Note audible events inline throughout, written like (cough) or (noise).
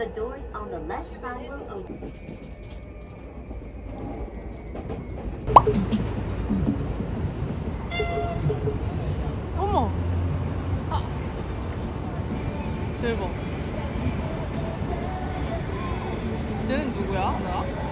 The doors on the left side will open. 어머. 아. 대박. 쟤는 누구야? 나?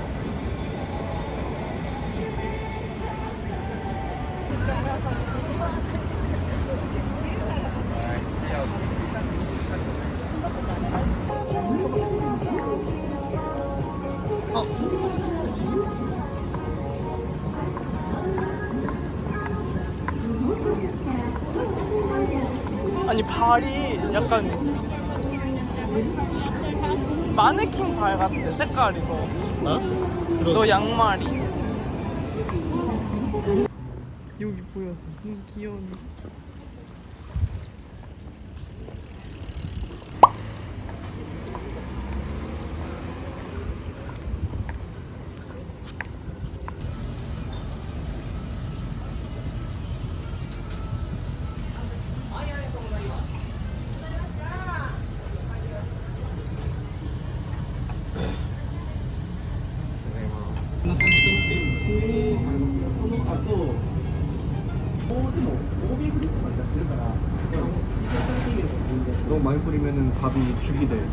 발이 약간 마네킹 발 같아 색깔이 너. 나? 너 양말이. 여기 보였어. 너무 귀여운. 너무 많이 뿌리면은 밥이 죽이 돼.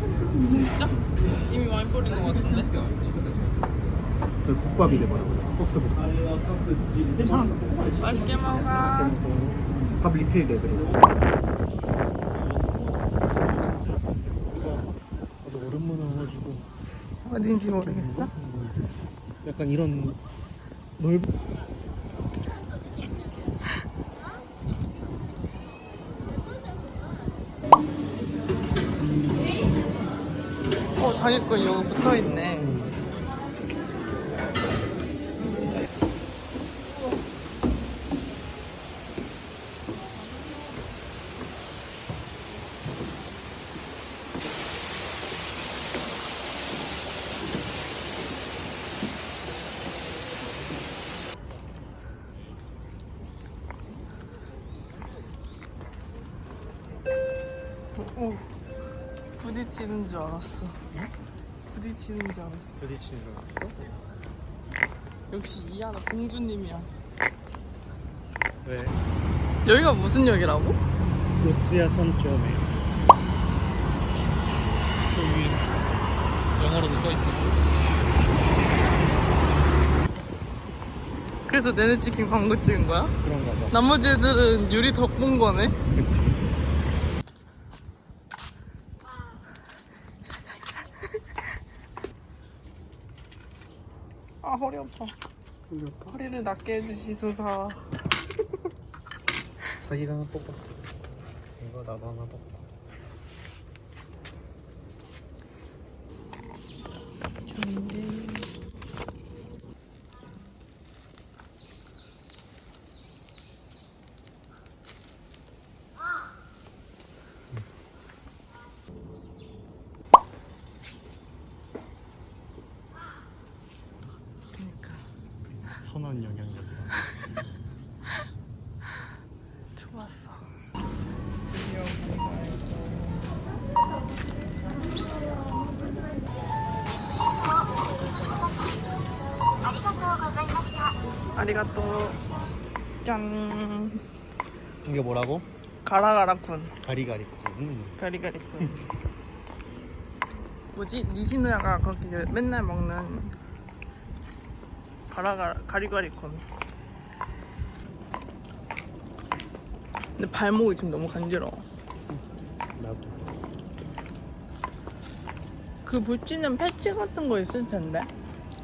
진짜? 이미 많이 뿌린 것 같은데? 그 국밥이 돼버려요. 소스 국밥. 맛있게 먹어. 밥 리필 돼 그리고. 나도 오랜만에 와가지고 어딘지 모르겠어? 약간 이런 넓은 어 자기 거 여기 붙어 있네. 오, 부딪히는 줄 알았어. 부딪히는 줄 알았어. 부딪히는 줄 알았어? 역시 이하나 공주님이야. 왜? 여기가 무슨 역이라고? 우츠야 선점에 저 위에 있어. 영어로도 써 있어. 그래서 내내 치킨 광고 찍은 거야? 그런가 봐. 나머지 애들은 유리 덕본 거네. 그치. 허리 아파. 허리를 낫게 해주시소서. (laughs) 자기가 하나 뽑아. 이거 나도 하나 뽑고. 그러 아리가또 짠. 이게 뭐라고? 가라가라군 가리가리 군. 가리가리군 뭐지? 니시누야가 그렇게 맨날 먹는 가라가라 가리가리군 근데 발목이 지금 너무 간지러워. 나도. 그 붙이는 패치 같은 거 있을 텐데?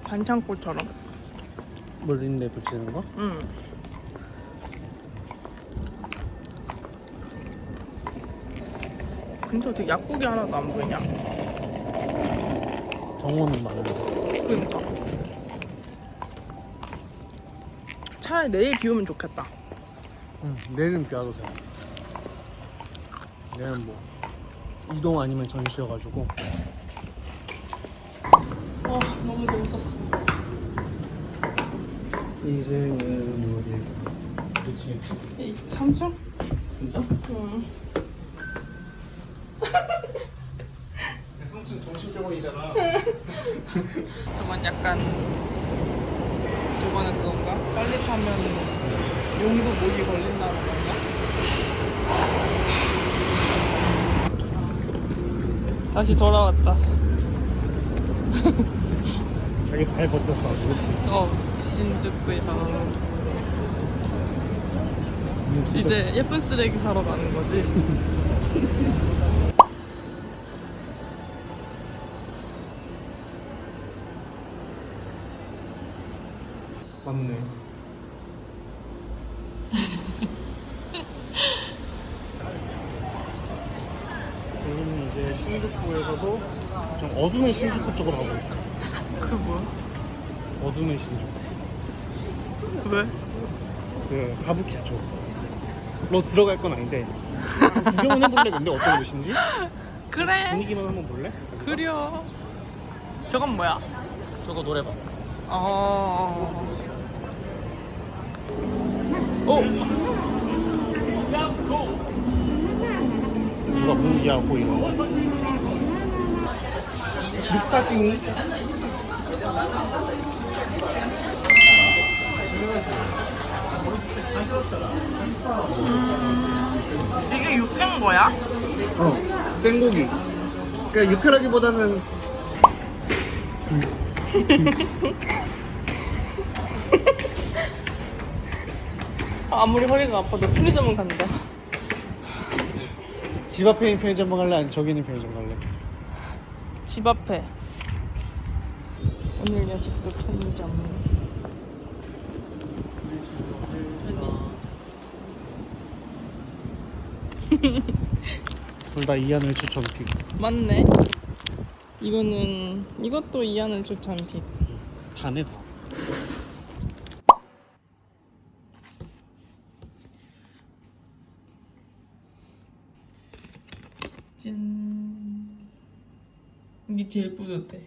반창고처럼 물린데 붙이는 거? 응 근데 어떻게 약국이 하나도 안 보이냐 정원은 많은데. 그러니까 차라리 내일 비 오면 좋겠다 응, 내일은 비 와도 돼. 내일은 뭐 우동 아니면 전시여가지고 와 너무 재밌었어. 인생은 우리 그렇지 이 삼성? 진짜? 응. 삼촌 정신병원이잖아 (laughs) 저건 약간 저거는 그건가? 빨리 타면 용도 목이 걸린다는 건가? 다시 돌아왔다. 자기 잘 버텼어 그렇지 어, 신주쿠야. 이제 예쁜 쓰레기 사러 가는 거지. (laughs) 맞네 (laughs) 여기는 이제 신주쿠에서도 좀 어두운 신주쿠 쪽으로 가고 있어 그 뭐야? 어두운 신주쿠 왜? 그 가부키 쪽로 들어갈 건 아닌데 구경은 해볼래 근데 어떤 곳인지 그래. 분위기만 한번 볼래? 그려. 저건 뭐야? 저거 노래방 어. 어? 누가 무기하고 이런 거 육가싱 이 이게 육회인 거야? 어 생고기 그러니까 육회라기보다는 아무리 허리가 아파도 편의점은 간다. 집 앞에 있는 편의점 갈래? 아니 저기 있는 편의점 갈래? 집 앞에. 오늘 야식도 편의점. 둘 다 이안을 추천픽 맞네. 이거는 이것도 이하는 추천픽. 다네 다 짠. 이게 제일 뿌듯해.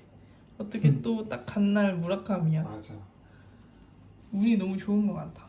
어떻게 또 딱 간 날 무라카미야. 맞아 운이 너무 좋은 것 같아.